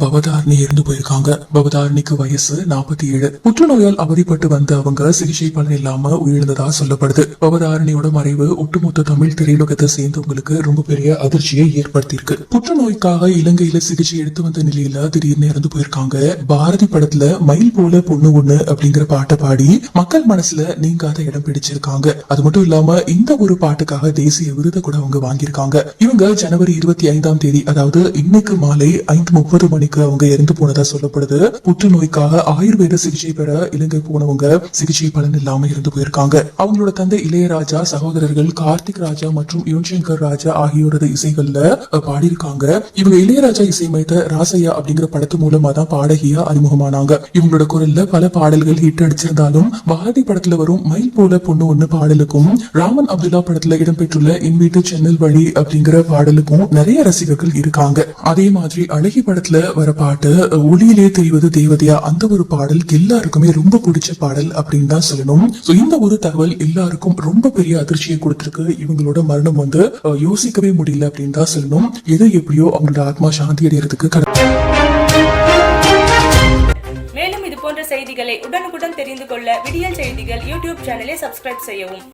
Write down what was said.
பவதாரணி இறந்து போயிருக்காங்க. பவதாரணிக்கு வயசு நாற்பத்தி ஏழு புற்றுநோயால் அவதிப்பட்டு வந்த அவங்க சிகிச்சை பலன் இல்லாம உயிரிழந்ததா சொல்லப்படுது. பவதாரணியோட மறைவு ஒட்டுமொத்த தமிழ் திரையுலகத்தை சேர்ந்தவங்களுக்கு ரொம்ப பெரிய அதிர்ச்சியை ஏற்படுத்தியிருக்கு. புற்றுநோய்க்காக இலங்கையில சிகிச்சை எடுத்து வந்த நிலையில திடீர்னு இறந்து போயிருக்காங்க. பாரதி படத்துல மயில் போல பொண்ணு ஒண்ணு அப்படிங்கிற பாட்டை பாடி மக்கள் மனசுல நீங்காத இடம் பிடிச்சிருக்காங்க. அது மட்டும் இல்லாம இந்த ஒரு பாட்டுக்காக தேசிய விருதை கூட அவங்க வாங்கியிருக்காங்க. இவங்க ஜனவரி இருபத்தி ஐந்தாம் தேதி அதாவது இன்னைக்கு மாலை ஐந்து முப்பது மணிக்கு நோய்க்கு அவங்க இறந்து போனதா சொல்லப்படுது. புற்றுநோய்க்காக ஆயுர்வேத சிகிச்சை பெற இலங்கை போனவங்க சிகிச்சை பலன் இல்லாம இருந்து போயிருக்காங்க. அவங்களோட தந்தை இளையராஜா சகோதரர்கள் கார்த்திக் ராஜா மற்றும் யுவன் சங்கர் ராஜா ஆகியோரது இசைகள்ல பாடியிருக்காங்க. இவங்க இளையராஜா இசையமைத்த ராசையா அப்படிங்கிற படத்து மூலமா தான் பாடகியா அறிமுகமானாங்க. இவங்களோட குரல்ல பல பாடல்கள் ஹிட் அடிச்சிருந்தாலும் பாரதி படத்துல வரும் மயில் போல பொண்ணு ஒண்ணு பாடலுக்கும் ராமன் அப்துல்லா படத்துல இடம்பெற்றுள்ள என் வீட்டு சென்னல் வழி அப்படிங்கிற பாடலுக்கும் நிறைய ரசிகர்கள் இருக்காங்க. அதே மாதிரி அழகி படத்துல வர பாட்டு ஒளியிலே தெரிவது தேவதையா? அந்த ஒரு பாடல் எல்லாருக்குமே ரொம்ப பிடிச்ச பாடல் அப்படின்னு தான் சொல்லணும். சோ இந்த ஒரு தகவல் எல்லாருக்கும் ரொம்ப பெரிய அதிர்ச்சியை கொடுத்திருக்கு. இவங்களோட மரணம் வந்து யோசிக்கவே முடியல அப்படின்னு தான் சொல்லணும். எது எப்படியோ அவங்களோட ஆத்மா சாந்தி அடைகிறதுக்கு கட- மேலும் இது போன்ற செய்திகளை உடனுக்குடன் தெரிந்து கொள்ள விடியல் செய்திகள் யூடியூப் சேனலை சப்ஸ்கிரைப் செய்யவும்.